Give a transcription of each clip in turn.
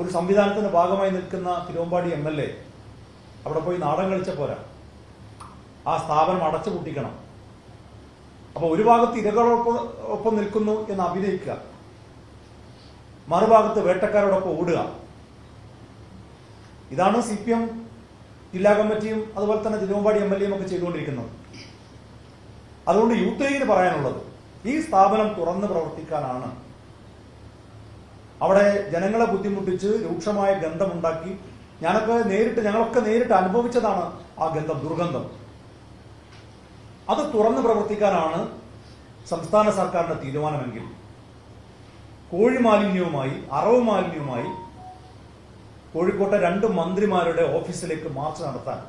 ഒരു സംവിധാനത്തിന്റെ ഭാഗമായി നിൽക്കുന്ന തിരുവമ്പാടി എം എൽ എ അവിടെ പോയി നാടൻ കളിച്ച പോരാ. ആ സ്ഥാപനം അടച്ചു പൂട്ടിക്കണം. അപ്പൊ ഒരു ഭാഗത്ത് ഇരകളോടൊപ്പം നിൽക്കുന്നു എന്ന് അഭിനയിക്കുക. മറുഭാഗത്ത് വേട്ടക്കാരോടൊപ്പം ഓടുക. ഇതാണ് സി പി എം ജില്ലാ കമ്മിറ്റിയും അതുപോലെ തന്നെ തിരുവമ്പാടി എം എൽ എയും ഒക്കെ ചെയ്തുകൊണ്ടിരിക്കുന്നത്. അതുകൊണ്ട് യൂത്ത് ലീഗിന് പറയാനുള്ളത് ഈ സ്ഥാപനം തുറന്ന് പ്രവർത്തിക്കാനാണ് അവിടെ ജനങ്ങളെ ബുദ്ധിമുട്ടിച്ച് രൂക്ഷമായ ഗന്ധമുണ്ടാക്കി ഞാനൊക്കെ നേരിട്ട് ഞങ്ങളൊക്കെ നേരിട്ട് അനുഭവിച്ചതാണ് ആ ഗന്ധം ദുർഗന്ധം. അത് തുറന്നു പ്രവർത്തിക്കാനാണ് സംസ്ഥാന സർക്കാരിന്റെ തീരുമാനമെങ്കിൽ കോഴി മാലിന്യവുമായി അറവ് മാലിന്യവുമായി കോഴിക്കോട്ടെ രണ്ട് മന്ത്രിമാരുടെ ഓഫീസിലേക്ക് മാർച്ച് നടത്താൻ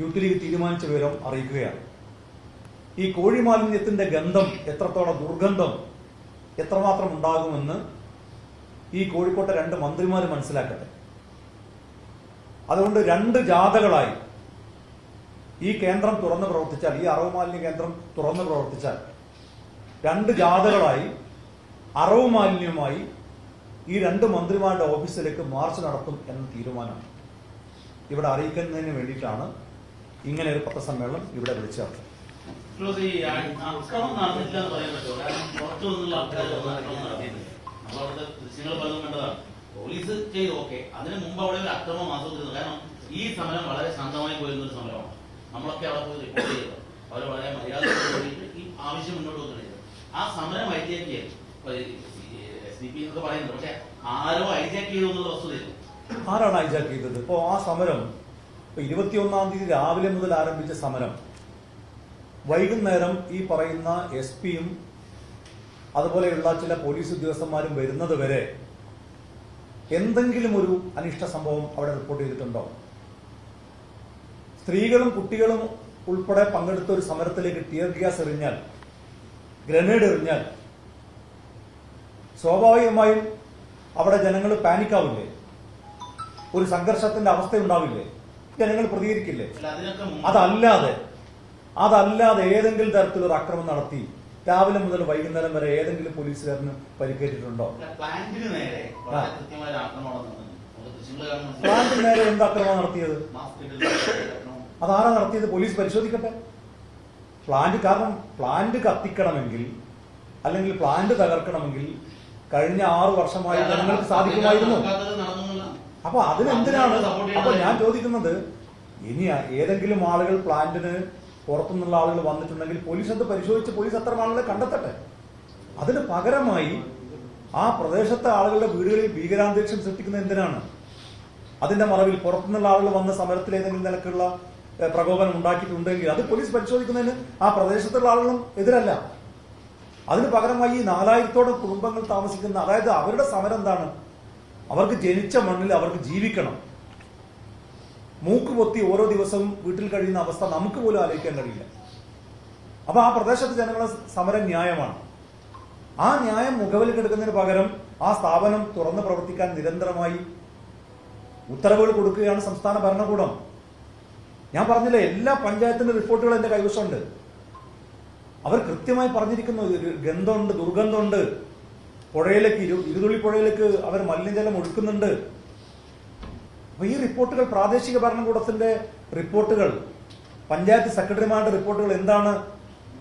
യൂത്ത് ലീഗ് തീരുമാനിച്ച വിവരം അറിയിക്കുകയാണ്. ഈ കോഴി മാലിന്യത്തിന്റെ ഗന്ധം എത്രത്തോളം ദുർഗന്ധം എത്രമാത്രം ഉണ്ടാകുമെന്ന് ഈ കോഴിക്കോട്ടെ രണ്ട് മന്ത്രിമാർ മനസ്സിലാക്കട്ടെ. അതുകൊണ്ട് രണ്ട് ജാഥകളായി ഈ കേന്ദ്രം തുറന്ന് പ്രവർത്തിച്ചാൽ ഈ അറവ് മാലിന്യ കേന്ദ്രം തുറന്ന് പ്രവർത്തിച്ചാൽ രണ്ട് ജാഥകളായി അറവ് മാലിന്യവുമായി ഈ രണ്ട് മന്ത്രിമാരുടെ ഓഫീസിലേക്ക് മാർച്ച് നടത്തും എന്ന തീരുമാനമാണ്. ഇവിടെ അറിയിക്കുന്നതിന് വേണ്ടിയിട്ടാണ് ഇങ്ങനെ ഒരു പത്രസമ്മേളനം ഇവിടെ വിളിച്ചു എന്ന് കാരണം പോലീസ് ചെയ്തു ഓക്കെ. അതിന് മുമ്പ് അവിടെ ഒരു അക്രമം ആസ്വദിച്ചിരുന്നു കാരണം ഈ സമരം വളരെ ശാന്തമായി പോയിരുന്ന ഒരു സമരമാണ്. നമ്മളൊക്കെ അവിടെ പോയി റിപ്പോർട്ട് ചെയ്തു. അവർ വളരെ മര്യാദ ഈ ആവശ്യം മുന്നോട്ട് വെക്കുന്നത് ആ സമരം ഹൈജാക്ക് ചെയ്തു എസ് ഡി പി എന്നൊക്കെ പറയുന്നത് പക്ഷെ ആരോ ഹൈജാക്ക് ചെയ്തു വസ്തുതയില്ല ആരാണ് ചെയ്തത്? ഇപ്പോ ആ സമരം ഇപ്പൊ ഇരുപത്തിയൊന്നാം തീയതി രാവിലെ മുതൽ ആരംഭിച്ച സമരം വൈകുന്നേരം ഈ പറയുന്ന എസ് പിയും അതുപോലെയുള്ള ചില പോലീസ് ഉദ്യോഗസ്ഥന്മാരും വരുന്നത് വരെ എന്തെങ്കിലും ഒരു അനിഷ്ട സംഭവം അവിടെ റിപ്പോർട്ട് ചെയ്തിട്ടുണ്ടോ? സ്ത്രീകളും കുട്ടികളും ഉൾപ്പെടെ പങ്കെടുത്ത ഒരു സമരത്തിലേക്ക് ടിയർ ഗ്യാസ് എറിഞ്ഞാൽ ഗ്രനേഡ് എറിഞ്ഞാൽ സ്വാഭാവികമായും അവിടെ ജനങ്ങൾ പാനിക്കാവില്ലേ? ഒരു സംഘർഷത്തിന്റെ അവസ്ഥ ഉണ്ടാവില്ലേ ജനങ്ങൾ പ്രതികരിക്കില്ലേ? അതല്ലാതെ അതല്ലാതെ ഏതെങ്കിലും തരത്തിലൊരു അക്രമം നടത്തി രാവിലെ മുതൽ വൈകുന്നേരം വരെ ഏതെങ്കിലും പോലീസുകാരന് പരിക്കേറ്റിട്ടുണ്ടോ? പ്ലാന്റിന് നേരെ എന്ത് അക്രമം നടത്തിയത്? അതാരാ നടത്തിയത്? പോലീസ് പരിശോധിക്കട്ടെ. പ്ലാന്റ് കാരണം പ്ലാന്റ് കത്തിക്കണമെങ്കിൽ അല്ലെങ്കിൽ പ്ലാന്റ് തകർക്കണമെങ്കിൽ കഴിഞ്ഞ ആറു വർഷമായി ജനങ്ങൾക്ക് സാധിക്കുമായിരുന്നു. അപ്പൊ അതിനെന്തിനാണ്? അപ്പൊ ഞാൻ ചോദിക്കുന്നത് ഇനി ഏതെങ്കിലും ആളുകൾ പ്ലാന്റിന് പുറത്തുനിന്നുള്ള ആളുകൾ വന്നിട്ടുണ്ടെങ്കിൽ പോലീസ് അത് പരിശോധിച്ച് പോലീസ് അത്തരം ആളുകളെ കണ്ടെത്തട്ടെ? അതിന് പകരമായി ആ പ്രദേശത്തെ ആളുകളുടെ വീടുകളിൽ ഭീകരാന്തരീക്ഷം സൃഷ്ടിക്കുന്നത് എന്തിനാണ്? അതിന്റെ മറവിൽ പുറത്തുനിന്നുള്ള ആളുകൾ വന്ന സമരത്തിൽ ഏതെങ്കിലും നിലക്കുള്ള പ്രകോപനം ഉണ്ടാക്കിയിട്ടുണ്ടെങ്കിൽ അത് പോലീസ് പരിശോധിക്കുന്നതിന് ആ പ്രദേശത്തുള്ള ആളുകളും എതിരല്ല. അതിന് പകരമായി ഈ നാലായിരത്തോളം കുടുംബങ്ങൾ താമസിക്കുന്ന അതായത് അവരുടെ സമരം എന്താണ്? അവർക്ക് ജനിച്ച മണ്ണിൽ അവർക്ക് ജീവിക്കണം. മൂക്ക് പൊത്തി ഓരോ ദിവസവും വീട്ടിൽ കഴിയുന്ന അവസ്ഥ നമുക്ക് പോലും ആലോചിക്കാൻ കഴിയില്ല. അപ്പൊ ആ പ്രദേശത്തെ ജനങ്ങളെ സമരം ന്യായമാണ്. ആ ന്യായം മുഖവിലക്കെടുക്കുന്നതിന് പകരം ആ സ്ഥാപനം തുറന്ന് പ്രവർത്തിക്കാൻ നിരന്തരമായി ഉത്തരവുകൾ കൊടുക്കുകയാണ് സംസ്ഥാന ഭരണകൂടം. ഞാൻ പറഞ്ഞില്ലേ എല്ലാ പഞ്ചായത്തിന്റെ റിപ്പോർട്ടുകളും എന്റെ കൈവശമുണ്ട്. അവർ കൃത്യമായി പറഞ്ഞിരിക്കുന്നു ഗന്ധമുണ്ട് ദുർഗന്ധമുണ്ട്. പുഴയിലേക്ക് ഇരു ഇരുതുള്ളി പുഴയിലേക്ക് അവർ മലിനജലം ഒഴുക്കുന്നുണ്ട്. അപ്പൊ ഈ റിപ്പോർട്ടുകൾ പ്രാദേശിക ഭരണകൂടത്തിന്റെ റിപ്പോർട്ടുകൾ പഞ്ചായത്ത് സെക്രട്ടറിമാരുടെ റിപ്പോർട്ടുകൾ എന്താണ്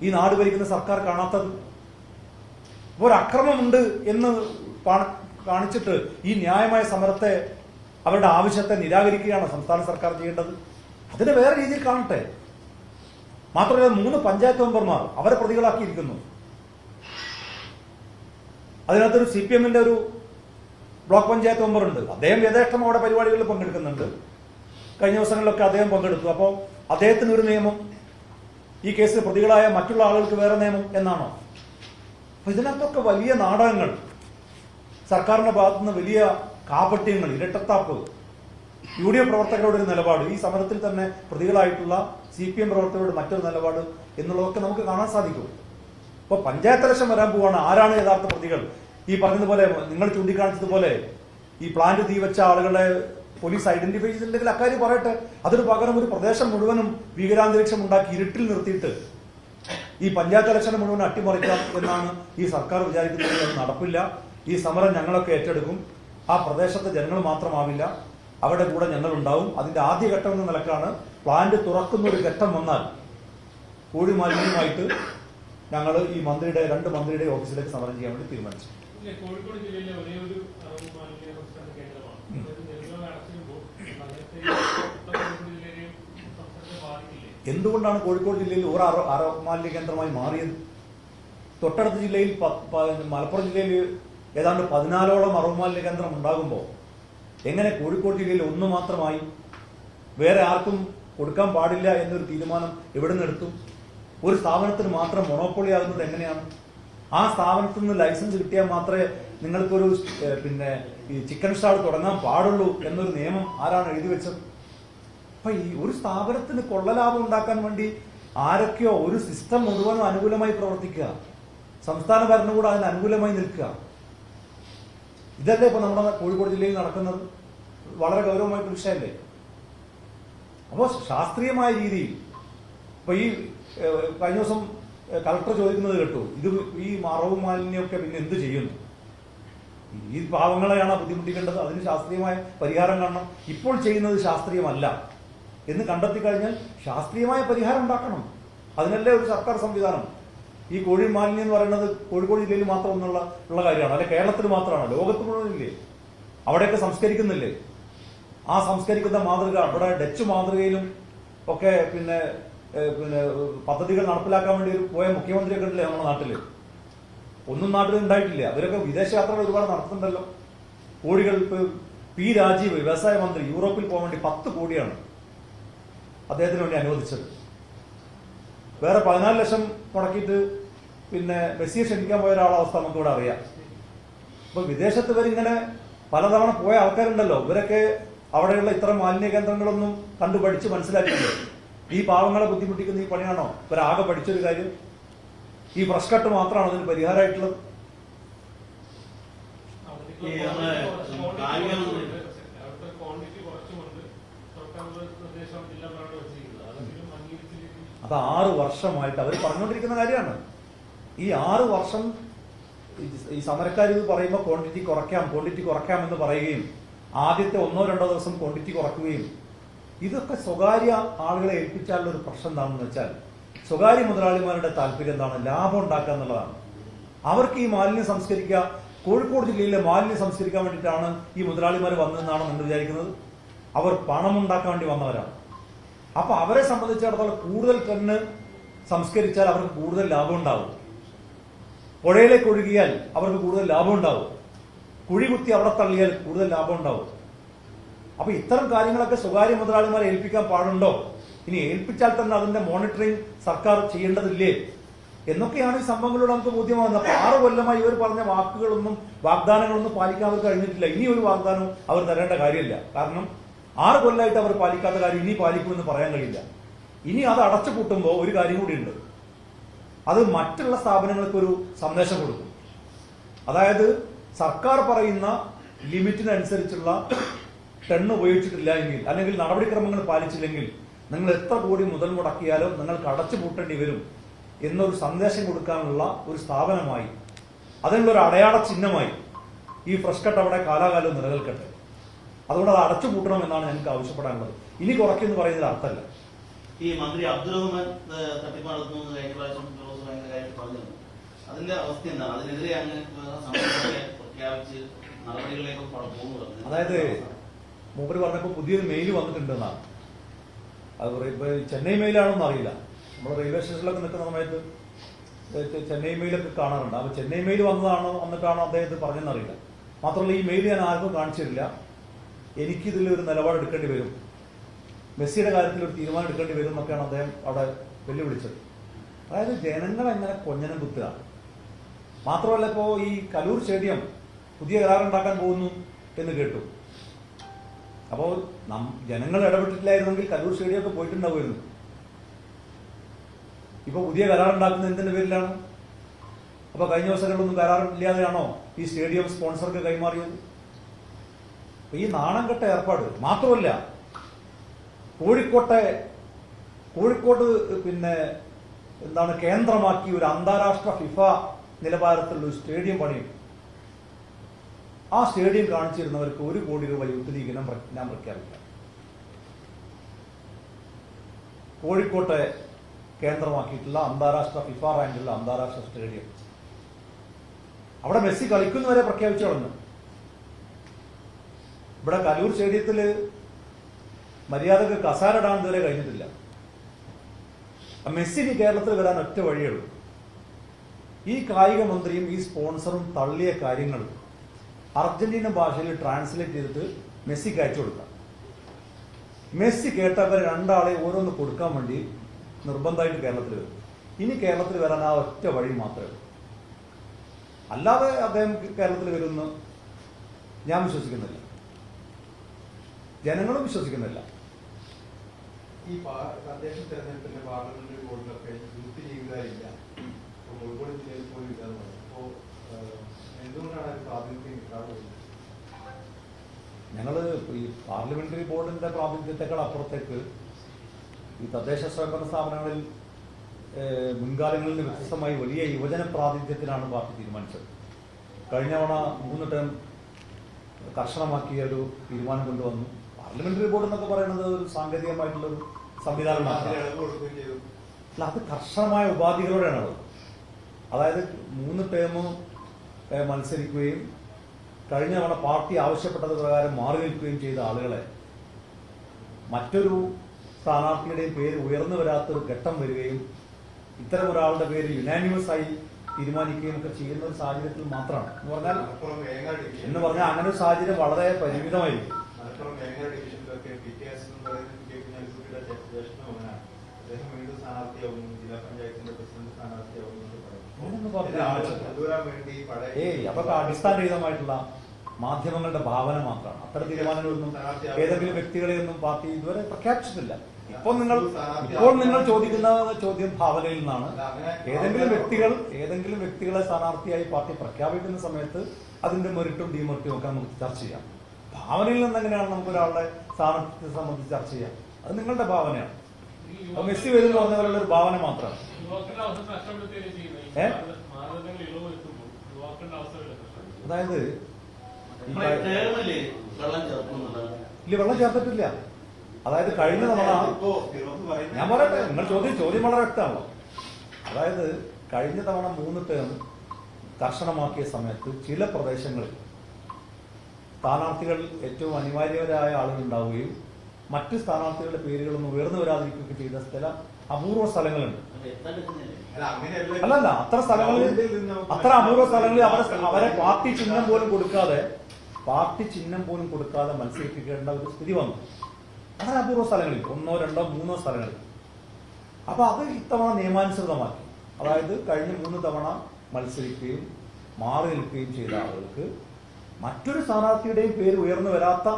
ഈ നാട് ഭരിക്കുന്ന സർക്കാർ കാണാത്തത്? അപ്പൊ ഒരു അക്രമമുണ്ട് എന്ന് കാണിച്ചിട്ട് ഈ ന്യായമായ സമരത്തെ അവരുടെ ആവശ്യത്തെ നിരാകരിക്കുകയാണ് സംസ്ഥാന സർക്കാർ ചെയ്യേണ്ടത്. അതിനെ വേറെ രീതിയിൽ കാണട്ടെ. മാത്രമല്ല മൂന്ന് പഞ്ചായത്ത് മെമ്പർമാർ അവരെ പ്രതികളാക്കിയിരിക്കുന്നു. അതിനകത്തൊരു സി പി എമ്മിന്റെ ഒരു ബ്ലോക്ക് പഞ്ചായത്ത് മെമ്പറുണ്ട്. അദ്ദേഹം യഥേഷ്ടം അവിടെ പരിപാടികളിൽ പങ്കെടുക്കുന്നുണ്ട്. കഴിഞ്ഞ ദിവസങ്ങളിലൊക്കെ അദ്ദേഹം പങ്കെടുത്തു. അപ്പോൾ അദ്ദേഹത്തിന് ഒരു നിയമം ഈ കേസിൽ പ്രതികളായ മറ്റുള്ള ആളുകൾക്ക് വേറെ നിയമം എന്നാണോ? അപ്പൊ ഇതിനകത്തൊക്കെ വലിയ നാടകങ്ങൾ. സർക്കാരിന്റെ ഭാഗത്തുനിന്ന് വലിയ കാപട്യങ്ങൾ ഇരട്ടത്താപ്പ്. യു ഡി എഫ് പ്രവർത്തകരുടെ ഒരു നിലപാട്. ഈ സമരത്തിൽ തന്നെ പ്രതികളായിട്ടുള്ള സി പി എം പ്രവർത്തകരുടെ മറ്റൊരു നിലപാട് എന്നുള്ളതൊക്കെ നമുക്ക് കാണാൻ സാധിക്കും. ഇപ്പൊ പഞ്ചായത്ത് ഇലക്ഷൻ വരാൻ പോവാണ്. ആരാണ് യഥാർത്ഥ പ്രതികൾ? ഈ പറഞ്ഞതുപോലെ നിങ്ങൾ ചൂണ്ടിക്കാണിച്ചതുപോലെ ഈ പ്ലാന്റ് തീ വെച്ച ആളുകളെ പോലീസ് ഐഡന്റിഫൈ ചെയ്തിട്ടുണ്ടെങ്കിൽ അക്കാര്യം പറയട്ടെ. അതിന് പകരം ഒരു പ്രദേശം മുഴുവനും ഭീകരാന്തരീക്ഷം ഉണ്ടാക്കി ഇരുട്ടിൽ നിർത്തിയിട്ട് ഈ പഞ്ചായത്ത് ഇലക്ഷനെ മുഴുവൻ അട്ടിമറിക്കാം എന്നാണ് ഈ സർക്കാർ വിചാരിക്കുന്നത്. നടപ്പില്ല. ഈ സമരം ഞങ്ങളൊക്കെ ഏറ്റെടുക്കും. ആ പ്രദേശത്തെ ജനങ്ങൾ മാത്രമാവില്ല. അവരുടെ കൂടെ ഞങ്ങൾ ഉണ്ടാവും അതിന്റെ ആദ്യഘട്ടം എന്ന നിലക്കാണ് പ്ലാന്റ് തുറക്കുന്ന ഒരു ഘട്ടം വന്നാൽ കോഴി മാലിന്യമായിട്ട് ഞങ്ങൾ ഈ മന്ത്രിയുടെ രണ്ട് മന്ത്രിയുടെ ഓഫീസിലേക്ക് സമരം ചെയ്യാൻ വേണ്ടി തീരുമാനിച്ചു. കോഴിക്കോട് ജില്ലയിലെ എന്തുകൊണ്ടാണ് കോഴിക്കോട് ജില്ലയിൽ ഒരു മാലിന്യ കേന്ദ്രമായി മാറിയത്? തൊട്ടടുത്ത ജില്ലയിൽ മലപ്പുറം ജില്ലയിൽ ഏതാണ്ട് പതിനാലോളം അറവുമാലിന്യ കേന്ദ്രം ഉണ്ടാകുമ്പോൾ എങ്ങനെ കോഴിക്കോട് ജില്ലയിൽ ഒന്ന് മാത്രമായി വേറെ ആർക്കും കൊടുക്കാൻ പാടില്ല എന്നൊരു തീരുമാനം എവിടെ നിന്ന് എടുത്തു ഒരു സ്ഥാപനത്തിന് മാത്രം മൊണോപ്പൊളി ആകുന്നത് എങ്ങനെയാണ്? ആ സ്ഥാപനത്തിൽ നിന്ന് ലൈസൻസ് കിട്ടിയാൽ മാത്രമേ നിങ്ങൾക്കൊരു പിന്നെ ഈ ചിക്കൻ സ്റ്റാൾ തുടങ്ങാൻ പാടുള്ളൂ എന്നൊരു നിയമം ആരാണ് എഴുതി വെച്ചത്? അപ്പൊ ഈ ഒരു സ്ഥാപനത്തിന് കൊള്ളലാഭം ഉണ്ടാക്കാൻ വേണ്ടി ആരൊക്കെയോ ഒരു സിസ്റ്റം മുഴുവനും അനുകൂലമായി പ്രവർത്തിക്കുക. സംസ്ഥാന ഭരണകൂടം അതിന് അനുകൂലമായി നിൽക്കുക. ഇതല്ലേ ഇപ്പൊ നമ്മുടെ കോഴിക്കോട് ജില്ലയിൽ നടക്കുന്നത്? വളരെ ഗൗരവമായ വിഷയമല്ലേ? അപ്പോൾ ശാസ്ത്രീയമായ രീതിയിൽ ഇപ്പൊ ഈ കഴിഞ്ഞ ദിവസം കളക്ടർ ചോദിക്കുന്നത് കേട്ടു. ഇത് ഈ മറവും മാലിന്യമൊക്കെ പിന്നെ എന്ത് ചെയ്യുന്നു? ഈ പാവങ്ങളെയാണ് ബുദ്ധിമുട്ടിക്കേണ്ടത്. അതിന് ശാസ്ത്രീയമായ പരിഹാരം കാണണം. ഇപ്പോൾ ചെയ്യുന്നത് ശാസ്ത്രീയമല്ല. എന്ന് കണ്ടെത്തി കഴിഞ്ഞാൽ ശാസ്ത്രീയമായ പരിഹാരം ഉണ്ടാക്കണം. അതിനല്ലേ ഒരു സർക്കാർ സംവിധാനം? ഈ കോഴി മാലിന്യം എന്ന് പറയുന്നത് കോഴിക്കോട് ജില്ലയിൽ മാത്രം എന്നുള്ള ഉള്ള കാര്യമാണ്. അല്ലെ കേരളത്തിൽ മാത്രമാണ്. ലോകത്ത് മുഴുവനില്ലേ? അവിടെയൊക്കെ സംസ്കരിക്കുന്നില്ലേ? ആ സംസ്കരിക്കുന്ന മാതൃക അവിടെ ഡച്ച് മാതൃകയിലും ഒക്കെ പിന്നെ പിന്നെ പദ്ധതികൾ നടപ്പിലാക്കാൻ വേണ്ടി പോയ മുഖ്യമന്ത്രിയൊക്കെ ഉണ്ടല്ലേ നമ്മുടെ നാട്ടിൽ? ഒന്നും നാട്ടിൽ ഉണ്ടായിട്ടില്ല. അവരൊക്കെ വിദേശ യാത്രകൾ ഒരുപാട് നടത്തുന്നുണ്ടല്ലോ. കോടികൾ പി രാജീവ് വ്യവസായ മന്ത്രി യൂറോപ്പിൽ പോകാൻ വേണ്ടി പത്ത് കോടിയാണ് അദ്ദേഹത്തിന് വേണ്ടി അനുവദിച്ചത്. വേറെ പതിനാല് ലക്ഷം മുടക്കിയിട്ട് പിന്നെ മെസ്സിയെ ക്ഷണിക്കാൻ പോയ ഒരാളെ അവസ്ഥ നമുക്ക് ഇവിടെ അറിയാം. അപ്പൊ വിദേശത്ത് ഇവരിങ്ങനെ പലതവണ പോയ ആൾക്കാരുണ്ടല്ലോ. ഇവരൊക്കെ അവിടെയുള്ള ഇത്തരം മാലിന്യ കേന്ദ്രങ്ങളൊന്നും കണ്ടുപഠിച്ച് മനസ്സിലാക്കിയിട്ടുണ്ട് ഈ പാവങ്ങളെ ബുദ്ധിമുട്ടിക്കുന്ന ഈ പണിയാണോ? ഇവരാകെ പഠിച്ചൊരു കാര്യം. ഈ പ്രസ് കട്ട് മാത്രമാണ് അതിന് പരിഹാരമായിട്ടുള്ളത്? അത് ആറ് വർഷമായിട്ട് അവർ പറഞ്ഞുകൊണ്ടിരിക്കുന്ന കാര്യമാണ്. ഈ ആറ് വർഷം ഈ- സമരക്കാർ ഇത് പറയുമ്പോൾ ക്വാണ്ടിറ്റി കുറയ്ക്കാം ക്വാണ്ടിറ്റി കുറയ്ക്കാം എന്ന് പറയുകയും ആദ്യത്തെ ഒന്നോ രണ്ടോ ദിവസം ക്വാണ്ടിറ്റി കുറയ്ക്കുകയും ഇതൊക്കെ സ്വകാര്യ ആളുകളെ ഏൽപ്പിച്ചാലുള്ള ഒരു പ്രശ്നം എന്താണെന്ന് വെച്ചാൽ സ്വകാര്യ മുതലാളിമാരുടെ താല്പര്യം എന്താണ്? ലാഭം ഉണ്ടാക്കുക എന്നുള്ളതാണ്. അവർക്ക് ഈ മാലിന്യം സംസ്കരിക്കുക കോഴിക്കോട് ജില്ലയിലെ മാലിന്യം സംസ്കരിക്കാൻ വേണ്ടിയിട്ടാണ് ഈ മുതലാളിമാർ വന്നതെന്നാണ് നിങ്ങൾ വിചാരിക്കുന്നത്? അവർ പണം ഉണ്ടാക്കാൻ വേണ്ടി വന്നവരാണ്. അപ്പൊ അവരെ സംബന്ധിച്ചിടത്തോളം കൂടുതൽ ടണ്ണ് സംസ്കരിച്ചാൽ അവർക്ക് കൂടുതൽ ലാഭം ഉണ്ടാവും. പുഴയിലേക്ക് ഒഴുകിയാൽ അവർക്ക് കൂടുതൽ ലാഭം ഉണ്ടാവും. കുഴി കുത്തി അവിടെ തള്ളിയാൽ കൂടുതൽ ലാഭം ഉണ്ടാവും. അപ്പൊ ഇത്തരം കാര്യങ്ങളൊക്കെ സ്വകാര്യ മുതലാളിമാരെ ഏൽപ്പിക്കാൻ പാടുണ്ടോ? ഇനി ഏൽപ്പിച്ചാൽ തന്നെ അതിന്റെ മോണിറ്ററിംഗ് സർക്കാർ ചെയ്യേണ്ടതില്ലേ? എന്നൊക്കെയാണ് ഈ സംഭവങ്ങളിലൂടെ നമുക്ക് ബോധ്യമാകുന്നത്. അപ്പൊ ആറ് കൊല്ലമായി ഇവർ പറഞ്ഞ വാക്കുകളൊന്നും വാഗ്ദാനങ്ങളൊന്നും പാലിക്കാൻ അവർ കഴിഞ്ഞിട്ടില്ല. ഇനി ഒരു വാഗ്ദാനവും അവർ തരേണ്ട കാര്യമില്ല. കാരണം ആറ് കൊല്ലമായിട്ട് അവർ പാലിക്കാത്ത കാര്യം ഇനി പാലിക്കുമെന്ന് പറയാൻ കഴിയില്ല. ഇനി അത് അടച്ചു പൂട്ടുമ്പോൾ ഒരു കാര്യം കൂടിയുണ്ട്. അത് മറ്റുള്ള സ്ഥാപനങ്ങൾക്ക് ഒരു സന്ദേശം കൊടുക്കും. അതായത് സർക്കാർ പറയുന്ന ലിമിറ്റിനനുസരിച്ചുള്ള ടണ്ണ് ഉപയോഗിച്ചിട്ടില്ല എങ്കിൽ അല്ലെങ്കിൽ നടപടിക്രമങ്ങൾ പാലിച്ചില്ലെങ്കിൽ നിങ്ങൾ എത്ര കോടി മുതൽ മുടക്കിയാലും നിങ്ങൾക്ക് അടച്ചു പൂട്ടേണ്ടി വരും എന്നൊരു സന്ദേശം കൊടുക്കാനുള്ള ഒരു സ്ഥാപനമായി അതിനുള്ള ഒരു അടയാള ചിഹ്നമായി ഈ ഫ്രഷ് കട്ട് അവിടെ കാലാകാലം നിലനിൽക്കട്ടെ. അതുകൊണ്ട് അത് അടച്ചു പൂട്ടണം എന്നാണ് ഞങ്ങൾക്ക് ആവശ്യപ്പെടാനുള്ളത്. ഇനി കുറയ്ക്കുമെന്ന് പറയുന്നതിൽ അർത്ഥമല്ല. ഈ മന്ത്രി അബ്ദുൾ റഹ്മാൻ തട്ടിപ്പ് നടത്തുന്നു പറഞ്ഞിരുന്നു. അതിന്റെ അവസ്ഥ അതിനെതിരെ അങ്ങനെ പ്രഖ്യാപിച്ച് നടപടികളിലേക്ക് അതായത് മൂപ്പര് പറഞ്ഞപ്പോൾ പുതിയൊരു മെയിൽ വന്നിട്ടുണ്ടെന്നാണ്. അത് പറയും ഇപ്പൊ ചെന്നൈ മെയിലാണോന്ന് അറിയില്ല. നമ്മൾ റെയിൽവേ സ്റ്റേഷനിലൊക്കെ നിൽക്കുന്ന സമയത്ത് ചെന്നൈ മെയിലൊക്കെ കാണാറുണ്ട്. അപ്പൊ ചെന്നൈ മെയിൽ വന്നതാണോ വന്നിട്ടാണോ അദ്ദേഹത്തെ പറഞ്ഞെന്നറിയില്ല മാത്രമല്ല ഈ മെയിൽ ഞാൻ ആർക്കും കാണിച്ചിട്ടില്ല. എനിക്കിതിൽ ഒരു നിലപാട് എടുക്കേണ്ടി വരും. മെസ്സിയുടെ കാര്യത്തിൽ ഒരു തീരുമാനം എടുക്കേണ്ടി വരും എന്നൊക്കെയാണ് അദ്ദേഹം അവിടെ വെല്ലുവിളിച്ചത്. അതായത് ജനങ്ങൾ എങ്ങനെ കൊഞ്ഞനം കുത്തുക? മാത്രമല്ല ഇപ്പോൾ ഈ കലൂർ സ്റ്റേഡിയം പുതിയ കരാറുണ്ടാക്കാൻ പോകുന്നു എന്ന് കേട്ടു. അപ്പോൾ നം ജനങ്ങൾ ഇടപെട്ടിട്ടില്ലായിരുന്നെങ്കിൽ കലൂർ സ്റ്റേഡിയം ഒക്കെ പോയിട്ടുണ്ടാവുമായിരുന്നു. ഇപ്പൊ പുതിയ കരാറുണ്ടാക്കുന്ന എന്തിന്റെ പേരിലാണ്? അപ്പൊ കഴിഞ്ഞ ദിവസങ്ങളിലൊന്നും കരാറില്ലാതെയാണോ ഈ സ്റ്റേഡിയം സ്പോൺസർക്ക് കൈമാറിയത്? ഈ നാണം കെട്ട ഏർപ്പാട് മാത്രമല്ല കോഴിക്കോട്ടെ കോഴിക്കോട് പിന്നെ എന്താണ് കേന്ദ്രമാക്കി ഒരു അന്താരാഷ്ട്ര ഫിഫ നിലവാരത്തിലുള്ള ഒരു സ്റ്റേഡിയം പണിയും. ആ സ്റ്റേഡിയം കാണിച്ചിരുന്നവർക്ക് ഒരു കോടി രൂപ പ്ര- ഞാൻ പ്രഖ്യാപിക്കാം കോഴിക്കോട്ടെ കേന്ദ്രമാക്കിയിട്ടുള്ള അന്താരാഷ്ട്ര ഫിഫ റാങ്കിലുള്ള അന്താരാഷ്ട്ര സ്റ്റേഡിയം. അവിടെ മെസ്സി കളിക്കുന്നവരെ പ്രഖ്യാപിച്ചു കളഞ്ഞു. ഇവിടെ കലൂർ സ്റ്റേഡിയത്തിൽ മര്യാദയ്ക്ക് കസാരടാൻ ഇതുവരെ കഴിഞ്ഞിട്ടില്ല. മെസ്സിന് കേരളത്തിൽ വരാൻ ഒറ്റ വഴിയുള്ളൂ ഈ കായിക മന്ത്രിയും ഈ സ്പോൺസറും തള്ളിയ കാര്യങ്ങൾ അർജന്റീന ഭാഷയിൽ ട്രാൻസ്ലേറ്റ് ചെയ്തിട്ട് മെസ്സിക്ക് അയച്ചു കൊടുക്കാം. മെസ്സി കേട്ടവർ രണ്ടാളെ ഓരോന്ന് കൊടുക്കാൻ വേണ്ടി നിർബന്ധമായിട്ട് കേരളത്തിൽ വരും. ഇനി കേരളത്തിൽ വരാൻ ആ ഒറ്റ വഴി മാത്രമേ അല്ലാതെ അദ്ദേഹം കേരളത്തിൽ വരുമെന്ന് ഞാൻ വിശ്വസിക്കുന്നില്ല. ജനങ്ങളും വിശ്വസിക്കുന്നില്ല. ഈ തെരഞ്ഞെടുപ്പിന്റെ ഞങ്ങൾ ഈ പാർലമെന്ററി ബോർഡിന്റെ പ്രാതിനിധ്യത്തെക്കാൾ അപ്പുറത്തേക്ക് ഈ തദ്ദേശ സ്വയംഭരണ സ്ഥാപനങ്ങളിൽ മുൻകാലങ്ങളിൽ നിന്ന് വ്യത്യസ്തമായി വലിയ യുവജന പ്രാതിനിധ്യത്തിനാണ് പാർട്ടി തീരുമാനിച്ചത്. കഴിഞ്ഞ തവണ മൂന്ന് ടേം കർശനമാക്കിയ ഒരു തീരുമാനം കൊണ്ടുവന്നു. പാർലമെന്ററി ബോർഡ് എന്നൊക്കെ പറയുന്നത് ഒരു സാങ്കേതികമായിട്ടുള്ള ഒരു സംവിധാനം അതിൽ മാത്രമാണ്. ഇളവ് കൊടുക്കുകയും ചെയ്തു. അല്ല അത് കർശനമായ ഉപാധികളോടെയാണ് അത് അതായത് മൂന്ന് ടേം മത്സരിക്കുകയും കഴിഞ്ഞ തവണ പാർട്ടി ആവശ്യപ്പെട്ടത് പ്രകാരം മാറി നിൽക്കുകയും ചെയ്ത ആളുകളെ മറ്റൊരു സ്ഥാനാർത്ഥിയുടെയും പേര് ഉയർന്നു വരാത്തൊരു ഘട്ടം വരികയും ഇത്തരം ഒരാളുടെ പേര് യുനാനിമസ് ആയി തീരുമാനിക്കുകയും ഒക്കെ ചെയ്യുന്ന ഒരു സാഹചര്യത്തിൽ മാത്രമാണ്. എന്ന് പറഞ്ഞാൽ എന്ന് പറഞ്ഞാൽ അങ്ങനെ ഒരു സാഹചര്യം വളരെ പരിമിതമായിരിക്കും. അദ്ദേഹം വീണ്ടും സ്ഥാനാർത്ഥിയാവുന്നു. ജില്ലാ പഞ്ചായത്തിന്റെ പ്രസിഡന്റ് സ്ഥാനാർത്ഥിയാവുന്നു. എന്ന് പഴയ ഏയ് അതൊക്കെ അടിസ്ഥാനരഹിതമായിട്ടുള്ള മാധ്യമങ്ങളുടെ ഭാവന മാത്രമാണ് അത്തരം തീരുമാനങ്ങളൊന്നും ഏതെങ്കിലും വ്യക്തികളെയൊന്നും പാർട്ടി ഇതുവരെ പ്രഖ്യാപിച്ചിട്ടില്ല. ഇപ്പോൾ നിങ്ങൾ ഇപ്പോൾ നിങ്ങൾ ചോദിക്കുന്ന ചോദ്യം ഭാവനയിൽ നിന്നാണ്. ഏതെങ്കിലും വ്യക്തികൾ ഏതെങ്കിലും വ്യക്തികളെ സ്ഥാനാർത്ഥിയായി പാർട്ടി പ്രഖ്യാപിക്കുന്ന സമയത്ത് അതിന്റെ മെറിറ്റും ഡിമെറിറ്റും ഒക്കെ നമുക്ക് ചർച്ച ചെയ്യാം. ഭാവനയിൽ നിന്ന് എങ്ങനെയാണ് നമുക്ക് ഒരാളുടെ സ്ഥാനാർത്ഥിയെ സംബന്ധിച്ച് ചർച്ച ചെയ്യാം? അത് നിങ്ങളുടെ ഭാവനയാണ്. അപ്പൊ മെസ്സി വരും എന്ന് പറഞ്ഞ ഒരു ഭാവന മാത്രമാണ് അതായത് ഇല്ല വെള്ളം ചേർത്തിട്ടില്ല. അതായത് കഴിഞ്ഞ തവണ ഞാൻ പറയട്ടെ നിങ്ങൾ ചോദ്യം ചോദ്യം വളരെ വ്യക്തമാണോ അതായത് കഴിഞ്ഞ തവണ മൂന്ന് ടേം കർശനമാക്കിയ സമയത്ത് ചില പ്രദേശങ്ങളിൽ സ്ഥാനാർത്ഥികൾ ഏറ്റവും അനിവാര്യരായ ആളുകൾ ഉണ്ടാവുകയും മറ്റ് സ്ഥാനാർത്ഥികളുടെ പേരുകളൊന്നും ഉയർന്നു വരാതിരിക്കുകയൊക്കെ ചെയ്ത ചില അപൂർവ സ്ഥലങ്ങളുണ്ട്. അല്ലല്ല അത്ര സ്ഥലങ്ങളിൽ അത്ര അപൂർവ സ്ഥലങ്ങളിൽ അവരെ അവരെ പാർട്ടി ചിഹ്നം പോലും കൊടുക്കാതെ പാർട്ടി ചിഹ്നം പോലും കൊടുക്കാതെ മത്സരിപ്പിക്കേണ്ട ഒരു സ്ഥിതി വന്നു. അങ്ങനെ അപൂർവ സ്ഥലങ്ങളിൽ ഒന്നോ രണ്ടോ മൂന്നോ സ്ഥലങ്ങളിൽ. അപ്പൊ അത് ഇത്തവണ നിയമാനുസൃതമാക്കി. അതായത് കഴിഞ്ഞ മൂന്ന് തവണ മത്സരിക്കുകയും മാറി നിൽക്കുകയും ചെയ്ത ആളുകൾക്ക് മറ്റൊരു സ്ഥാനാർത്ഥിയുടെയും പേര് ഉയർന്നു വരാത്ത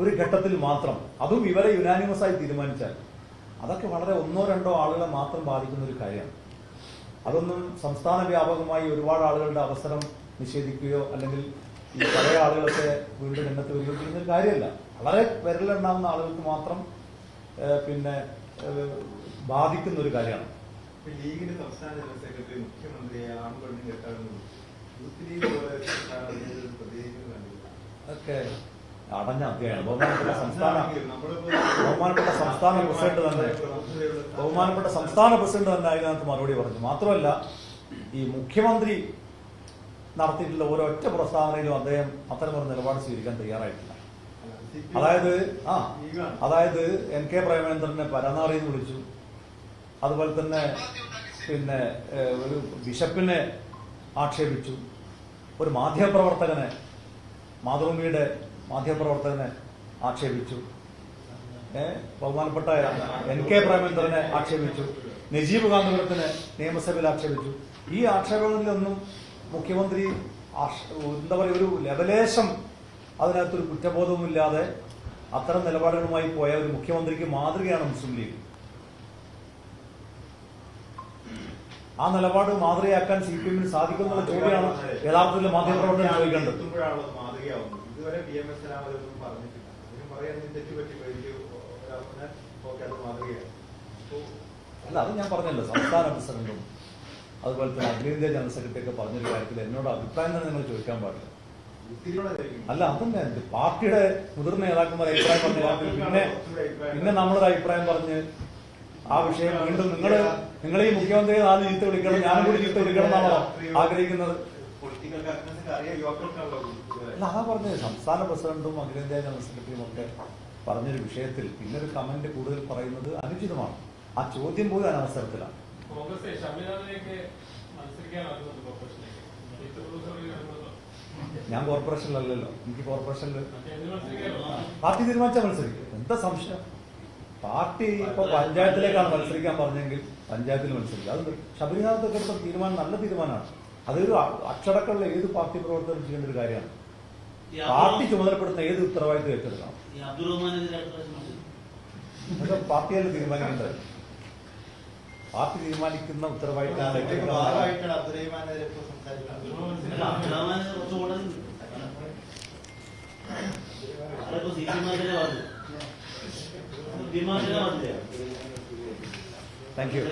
ഒരു ഘട്ടത്തിൽ മാത്രം. അതും ഇവരെ യുനാനിമസ് ആയി തീരുമാനിച്ചാൽ. അതൊക്കെ വളരെ ഒന്നോ രണ്ടോ ആളുകളെ മാത്രം ബാധിക്കുന്ന ഒരു കാര്യമാണ്. അതൊന്നും സംസ്ഥാന വ്യാപകമായി ഒരുപാട് ആളുകളുടെ അവസരം നിഷേധിക്കുകയോ അല്ലെങ്കിൽ ഈ പഴയ ആളുകളൊക്കെ വീണ്ടും എണ്ണത്ത് വരികയോ ചെയ്യുന്ന ഒരു കാര്യമല്ല. വളരെ വിരലുണ്ടാവുന്ന ആളുകൾക്ക് മാത്രം പിന്നെ ബാധിക്കുന്ന ഒരു കാര്യമാണ്. ലീഗിന്റെ സംസ്ഥാന ജനറൽ സെക്രട്ടറി മുഖ്യമന്ത്രിയെ ആൺപെണ്ണും കെട്ടാണെന്ന് യൂത്ത് ലീഗ് പോലെ സ്ഥാനാർത്ഥികൾ അതൊക്കെ അടഞ്ഞ അധ്യായമാണ് ബഹുമാനപ്പെട്ട സംസ്ഥാന ബഹുമാനപ്പെട്ട സംസ്ഥാന പ്രസിഡന്റ് തന്നെ. ബഹുമാനപ്പെട്ട സംസ്ഥാന പ്രസിഡന്റ് തന്നെ അതിനകത്ത് മറുപടി പറഞ്ഞു. മാത്രമല്ല ഈ മുഖ്യമന്ത്രി നടത്തിയിട്ടുള്ള ഓരോ ഒറ്റ പ്രസ്താവനയിലും അദ്ദേഹം അത്തരമൊരു നിലപാട് സ്വീകരിക്കാൻ തയ്യാറായിട്ടില്ല. അതായത് ആ അതായത് എൻ കെ പ്രേമേന്ദ്രനെ പരനാറി എന്ന് വിളിച്ചു. അതുപോലെ തന്നെ പിന്നെ ഒരു ബിഷപ്പിനെ ആക്ഷേപിച്ചു. ഒരു മാധ്യമപ്രവർത്തകനെ മാതൃഭൂമിയുടെ മാധ്യമപ്രവർത്തകനെ ആക്ഷേപിച്ചു. ബഹുമാനപ്പെട്ട എൻ കെ പ്രേമേന്ദ്രനെ ആക്ഷേപിച്ചു. നജീബ് കാന്തപുരത്തിനെ നിയമസഭയിൽ ആക്ഷേപിച്ചു. ഈ ആക്ഷേപങ്ങളിലൊന്നും മുഖ്യമന്ത്രി എന്താ പറയുക ഒരു ലവലേശം അതിനകത്തൊരു കുറ്റബോധവുമില്ലാതെ അത്തരം നിലപാടുകളുമായി പോയ ഒരു മുഖ്യമന്ത്രിക്ക് മാതൃകയാണ് മുസ്ലിം ലീഗ്. ആ നിലപാട് മാതൃകയാക്കാൻ സി പി എമ്മിന് സാധിക്കുമെന്നുള്ള ചോദ്യമാണ് യഥാർത്ഥത്തിൽ മാധ്യമപ്രവർത്തനം ചോദിക്കേണ്ടത്. ഇതുവരെ പി എം എസ് എല്ലാം അതൊന്നും പറഞ്ഞിട്ടില്ല. അതിന് പറയാൻ തെറ്റുപറ്റി എനിക്ക് ഓക്കെ അത് മാതൃകയാണ് അല്ല അത് ഞാൻ പറഞ്ഞല്ലോ. സംസ്ഥാന പ്രസിഡന്റും അതുപോലെ തന്നെ അഖിലേന്ത്യാ ജനറൽ സെക്രട്ടറി ഒക്കെ പറഞ്ഞൊരു കാര്യത്തിൽ എന്നോട് അഭിപ്രായം തന്നെ നിങ്ങൾ ചോദിക്കാൻ പാടില്ല. അല്ല അതന്നെ പാർട്ടിയുടെ മുതിർന്ന നേതാക്കന്മാർ അഭിപ്രായം പറഞ്ഞ പിന്നെ പിന്നെ നമ്മളൊരു അഭിപ്രായം പറഞ്ഞ് ആ വിഷയം വീണ്ടും നിങ്ങൾ നിങ്ങൾ ഈ മുഖ്യമന്ത്രിയെ നാല് ചീത്ത വിളിക്കണം ഞാനും കൂടി ചീത്ത വിളിക്കണം എന്നാണോ ആഗ്രഹിക്കുന്നത്? അതാ പറഞ്ഞത്. സംസ്ഥാന പ്രസിഡന്റും അഖിലേന്ത്യാ ജനറൽ സെക്രട്ടറിയും ഒക്കെ പറഞ്ഞൊരു വിഷയത്തിൽ പിന്നൊരു കമന്റ് കൂടുതൽ പറയുന്നത് അനുചിതമാണ്. ആ ചോദ്യം പോലും അനവസരത്തിലാണ്. ഞാൻ കോർപ്പറേഷനിലല്ലല്ലോ. എനിക്ക് കോർപ്പറേഷനിൽ പാർട്ടി തീരുമാനിച്ചാൽ മത്സരിക്കും. എന്താ സംശയം? പാർട്ടി ഇപ്പൊ പഞ്ചായത്തിലേക്കാണ് മത്സരിക്കാൻ പറഞ്ഞെങ്കിൽ പഞ്ചായത്തിൽ മത്സരിക്കും. അത് ശബരിനാഥത്തൊക്കെ എടുത്ത തീരുമാനം നല്ല തീരുമാനമാണ്. അതൊരു അച്ചടക്കമുള്ള ഏത് പാർട്ടി പ്രവർത്തനം ചെയ്യേണ്ട ഒരു കാര്യമാണ്. പാർട്ടി ചുമതലപ്പെടുത്തുന്ന ഏത് ഉത്തരവാദിത്വം ഏറ്റെടുക്കണം? മത്സരിക്കും. അതൊക്കെ പാർട്ടിയല്ലേ തീരുമാനിക്കേണ്ടത് പാർട്ടി തീരുമാനിക്കുന്ന ഉത്തരവാദിത്തമാണ് താങ്ക് യു